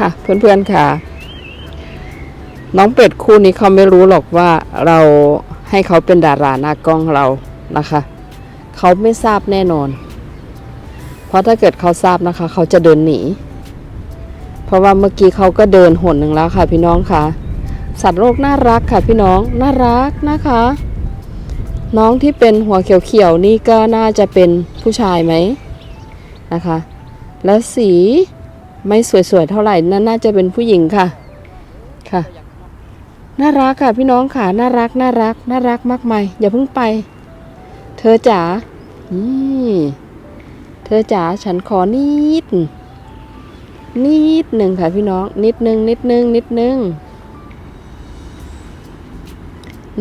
ค่ะ เพื่อนๆค่ะ น้องเป็ดคู่นี้เขาไม่รู้หรอกว่าเราให้เขาเป็นดาราหน้ากล้องเรานะคะ เขาไม่ทราบแน่นอน เพราะถ้าเกิดเขาทราบนะคะ เขาจะเดินหนี เพราะว่าเมื่อกี้เขาก็เดินหนหนึ่งแล้วค่ะ พี่น้องค่ะ สัตว์โลกน่ารักค่ะ พี่น้องน่ารักนะคะ น้องที่เป็นหัวเขียวๆนี่ก็น่าจะเป็นผู้ชายไหมนะคะ และสี ไม่สวยๆเท่าไหร่นั่นน่าจะเป็นผู้หญิงค่ะ ค่ะ น่ารักค่ะพี่น้องค่ะ น่ารักน่ารัก น่ารักมากมายอย่าเพิ่งไป เธอจ๋านี่เธอจ๋าฉันขอนิดนิดหนึ่งค่ะพี่น้อง นิดหนึ่งนิดหนึ่งนิดหนึ่ง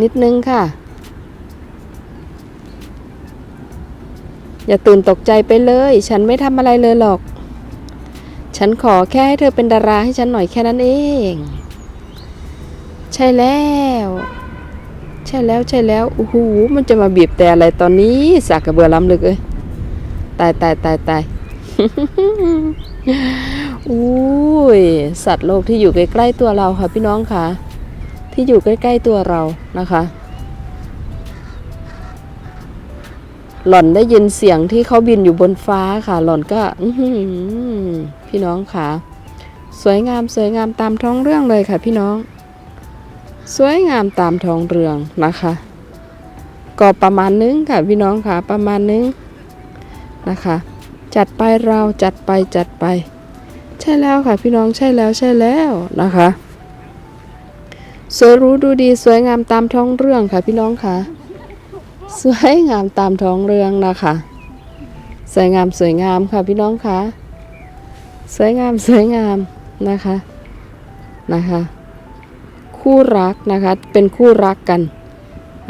นิดหนึ่งค่ะ อย่าตื่นตกใจไปเลย ฉันไม่ทำอะไรเลยหรอก ฉันขอแค่ให้เธอเป็นดาราให้ฉันหน่อยแค่นั้นเอง ใช่แล้ว ใช่แล้วใช่แล้วโอ้โหมันจะมาบีบแต่อะไรตอนนี้สากกระเบือล้ำลึกเอ้ยตายตายตายตายอุ้ยสัตว์โลกที่อยู่ใกล้ๆตัวเราค่ะพี่น้องค่ะ ที่อยู่ใกล้ๆตัวเรานะคะ หล่อนได้ยินเสียงที่เขาบินอยู่บนฟ้าค่ะ หล่อนก็พี่น้องค่ะ สวยงามสวยงามตามท้องเรื่องเลยค่ะ พี่น้อง สวยงามตามท้องเรื่องนะคะ ก็ประมาณนึงค่ะพี่น้องค่ะ ประมาณนึงนะคะ จัดไปเราจัดไปจัดไป ใช่แล้วค่ะ พี่น้องใช่แล้วใช่แล้วนะคะสวยรู้ดูดีสวยงามตามท้องเรื่องค่ะ พี่น้องค่ะ สวยงามตามท้องเรื่องนะคะ สวยงามสวยงามค่ะพี่น้องคะสวยงามสวยงามนะคะนะคะ คู่รักนะคะเป็นคู่รักกัน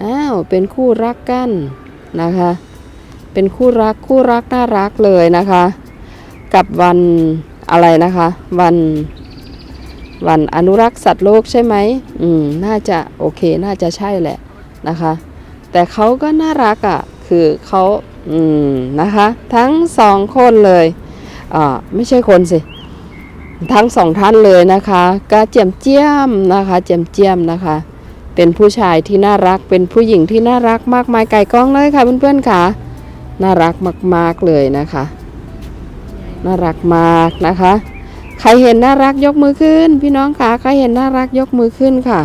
อ้าวเป็นคู่รักกันนะคะ เป็นคู่รักคู่รักน่ารักเลยนะคะ กับวันอะไรนะคะ วันวันอนุรักษ์สัตว์โลกใช่ไหมอืมน่าจะโอเคน่าจะใช่แหละนะคะ แต่เขาก็น่ารักอะ่ะคือเขาอืมนะคะ ทั้งสองคนเลยอ่าไม่ใช่คนสิ ทั้งสองท่านเลยนะคะก็เจียมเจียมนะคะ เจียมเจียมนะคะ เป็นผู้ชายที่น่ารักเป็นผู้หญิงที่น่ารักมากมายไก่กล้องเลยค่ะเพื่อนๆค่ะน่ารักมากๆเลยนะคะ น่ารักมากนะคะ ใครเห็นน่ารักยกมือขึ้น พี่น้องค่ะใครเห็นน่ารักยกมือขึ้นค่ะ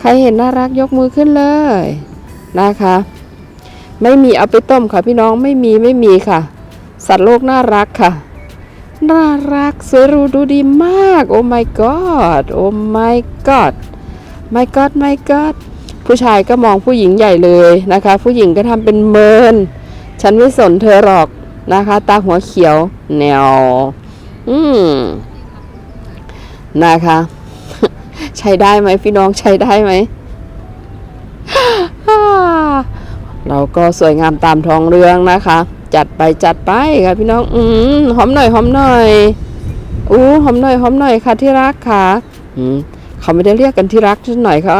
ใครเห็นน่ารักยกมือขึ้นเลย นะคะ ไม่มีเอาไปต้มค่ะพี่น้องไม่มีไม่มีค่ะ สัตว์โลกน่ารักค่ะ น่ารักสวยรูดูดีมาก โอ้ my god โอ้ my god my god my god ผู้ชายก็มองผู้หญิงใหญ่เลยนะคะ ผู้หญิงก็ทำเป็นเมิน ฉันไม่สนเธอหรอกนะคะ ตาหัวเขียวแนว อืมนะคะ ใช้ได้ไหมพี่น้องใช้ได้ไหม เราก็สวยงามตามท้องเรื่องนะคะ จัดไปจัดไปค่ะพี่น้อง อืมหอมหน่อยหอมหน่อยอู้หอมหน่อยหอมหน่อยค่ะที่รักค่ะ อืมเขาไม่ได้เรียกกันที่รักหน่อยเขา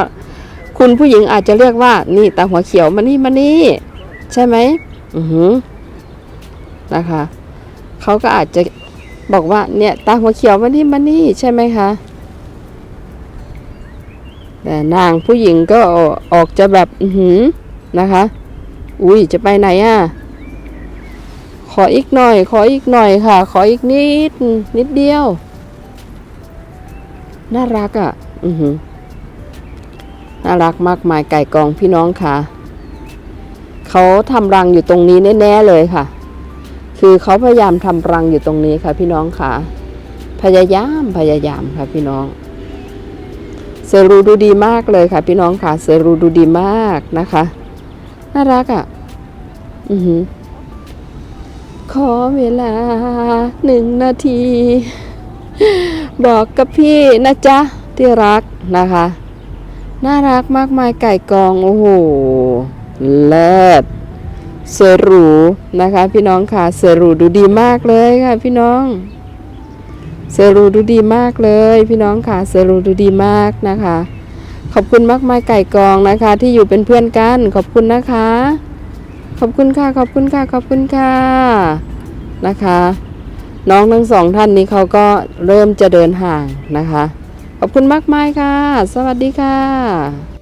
คุณผู้หญิงอาจจะเรียกว่า นี่ตาหัวเขียวมานี่มานี่ใช่ไหมอือหือนะคะเขาก็อาจจะบอกว่า เนี่ย ตาหัวเขียวมานี่มานี่ใช่ไหมคะแต่นางผู้หญิงก็ออกจะแบบ อือหือนะคะ อุ้ยจะไปไหนอะ ขออีกหน่อย ขออีกหน่อยค่ะ ขออีกนิด นิดเดียว น่ารักอะ อือหือน่ารักมากมายไก่กองพี่น้องค่ะ เขาทำรังอยู่ตรงนี้แน่ๆเลยค่ะ คือเขาพยายามทำรังอยู่ตรงนี้ค่ะ พี่น้องค่ะ พยายามพยายามค่ะพี่น้อง เซรูดูดีมากเลยค่ะ พี่น้องค่ะ เซรูดูดีมากนะคะ น่ารักอะ อือหือขอเวลาหนึ่งนาที บอกกับพี่นะจ๊ะ ที่รักนะคะ น่ารักมากมายไก่กอง โอ้โห เลิศเสรูนะคะ พี่น้องค่ะเสรูดูดีมากเลยค่ะ พี่น้องเสรูดูดีมากเลย พี่น้องค่ะเสรูดูดีมากนะคะ ขอบคุณมากมายไก่กองนะคะ ที่อยู่เป็นเพื่อนกัน ขอบคุณนะคะ ขอบคุณค่ะขอบคุณค่ะขอบคุณค่ะนะคะ น้องทั้งสองท่านนี้เขาก็เริ่มจะเดินห่างนะคะ ขอบคุณมากมายค่ะ สวัสดีค่ะ